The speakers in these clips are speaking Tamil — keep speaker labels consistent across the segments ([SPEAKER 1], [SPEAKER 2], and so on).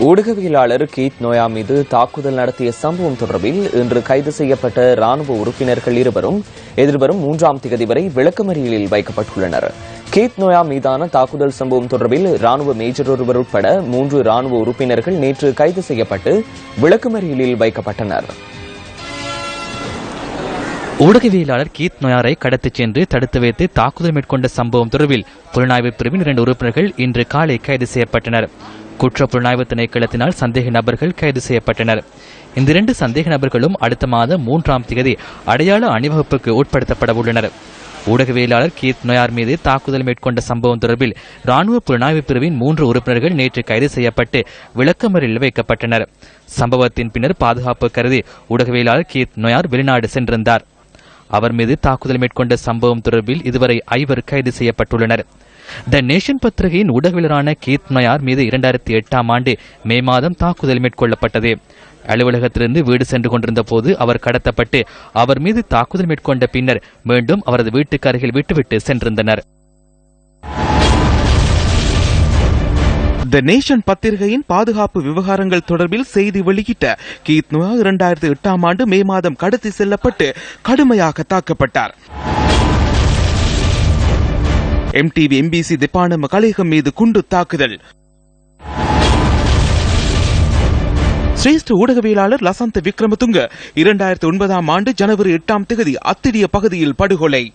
[SPEAKER 1] ஊடகவியலாளர் கீத் நோயா மீது தாக்குதல் நடத்திய சம்பவம் தொடர்பில் இன்று கைது செய்யப்பட்ட ராணுவ உறுப்பினர்கள் இருவரும் எதிர்வரும் மூன்றாம் திகதி வரை விளக்கமறியலில் வைக்கப்பட்டுள்ளனர். கீத் நோயா மீதான தாக்குதல் சம்பவம் தொடர்பில் ராணுவ மேஜர் ஒருவர் உட்பட மூன்று ராணுவ உறுப்பினர்கள் நேற்று கைது செய்யப்பட்டு விளக்கமறியலில் வைக்கப்பட்டனர்.
[SPEAKER 2] ஊடகவியலாளர் கீத் நொயாரை கடத்திச் சென்று தடுத்து வைத்து தாக்குதல் மேற்கொண்ட சம்பவம் தொடர்பில் புலனாய்வு பிரிவின் இரண்டு உறுப்பினர்கள் இன்று காலை கைது செய்யப்பட்டனர். குற்ற புலனாய்வு திணைக்களத்தினால் சந்தேக நபர்கள் கைது செய்யப்பட்டனர். இந்த இரண்டு சந்தேக நபர்களும் அடுத்த மாதம் மூன்றாம் தேதி அடையாள அணிவகுப்புக்கு உட்படுத்தப்பட உள்ளனர். ஊடகவியலாளர் கீத் நொயார் மீது தாக்குதல் மேற்கொண்ட சம்பவம் தொடர்பில் ராணுவ புலனாய்வு பிரிவின் மூன்று உறுப்பினர்கள் நேற்று கைது செய்யப்பட்டு விளக்கமறியில் வைக்கப்பட்டனர். சம்பவத்தின் பின்னர் பாதுகாப்பு கருதி ஊடகவியலாளர் கீத் நொயார் வெளிநாடு சென்றிருந்தார். அவர் மீது தாக்குதல் மேற்கொண்ட சம்பவம் தொடர்பில் இதுவரை ஐவர் கைது செய்யப்பட்டுள்ளனர். த நேஷன் பத்திரிகையின் ஊடகவியலரான கீத் நயார் மீது இரண்டாயிரத்தி எட்டாம் ஆண்டு மே மாதம் தாக்குதல் மேற்கொள்ளப்பட்டது. அலுவலகத்திலிருந்து வீடு சென்று கொண்டிருந்த போது அவர் கடத்தப்பட்டு அவர் மீது தாக்குதல் மேற்கொண்ட பின்னர் மீண்டும் அவரது வீட்டுக்கு அருகில் விட்டுவிட்டு சென்றிருந்தனர்.
[SPEAKER 3] த நேஷன் பத்திரிகையின் பாதுகாப்பு விவகாரங்கள் தொடர்பில் செய்தி வெளியிட்ட கீத் நுவா இரண்டாயிரத்தி எட்டாம் ஆண்டு மே மாதம் கடத்தி செல்லப்பட்டு கடுமையாக தாக்கப்பட்டார். எம்டிவி எம்பிசி திப்பானம கலையகம் மீது குண்டு தாக்குதல். சிரேஷ்ட ஊடகவியலாளர் லசந்த விக்ரமதுங்க இரண்டாயிரத்தி ஒன்பதாம் ஆண்டு ஜனவரி எட்டாம் தேதி அத்திடிய பகுதியில் படுகொலை.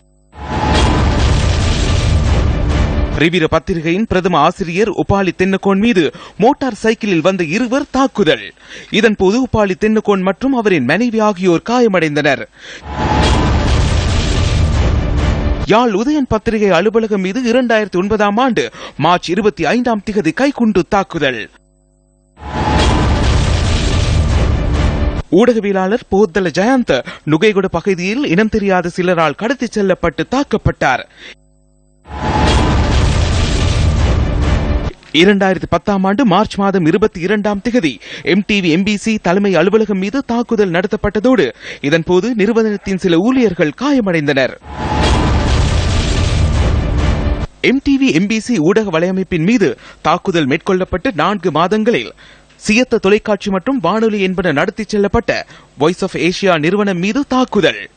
[SPEAKER 3] ரிவிர பத்திரிகையின் பிரதம ஆசிரியர் உபாலி தென்னகோன் மீது மோட்டார் சைக்கிளில் வந்த இருவர் தாக்குதல். இதன்போது உபாலி தென்னகோன் மற்றும் அவரின் மனைவி ஆகியோர் காயமடைந்தனர். யாழ் உதயன் பத்திரிகை அலுவலகம் மீது இரண்டாயிரத்தி ஒன்பதாம் ஆண்டு மார்ச் இருபத்தி ஐந்தாம் திகதி கைக்குண்டு தாக்குதல். ஊடகவியலாளர் போத்தல ஜெயந்த் நுகைகுட பகுதியில் இனம் தெரியாத சிலரால் கடத்திச் செல்லப்பட்டு தாக்கப்பட்டார். இரண்டாயிரத்தி பத்தாம் ஆண்டு மார்ச் மாதம் இருபத்தி இரண்டாம் திகதி எம்டிவி எம்பிசி தலைமை அலுவலகம் மீது தாக்குதல் நடத்தப்பட்டதோடு இதன்போது நிறுவனத்தின் சில ஊழியர்கள் காயமடைந்தனர். எம்டிவி எம்பிசி ஊடக வலையமைப்பின் மீது தாக்குதல் மேற்கொள்ளப்பட்டு நான்கு மாதங்களில் சியத்த தொலைக்காட்சி மற்றும் வானொலி என்பன நடத்தி செல்லப்பட்ட வாய்ஸ் ஆஃப் ஏசியா நிறுவனம் மீது தாக்குதல்.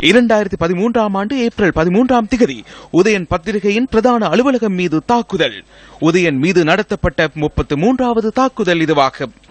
[SPEAKER 3] இரண்டாயிரத்தி பதிமூன்றாம் ஆண்டு ஏப்ரல் பதிமூன்றாம் திகதி உதயன் பத்திரிகையின் பிரதான அலுவலகம் மீது தாக்குதல். உதயன் மீது நடத்தப்பட்ட முப்பத்து மூன்றாவது தாக்குதல் இதுவாகும்.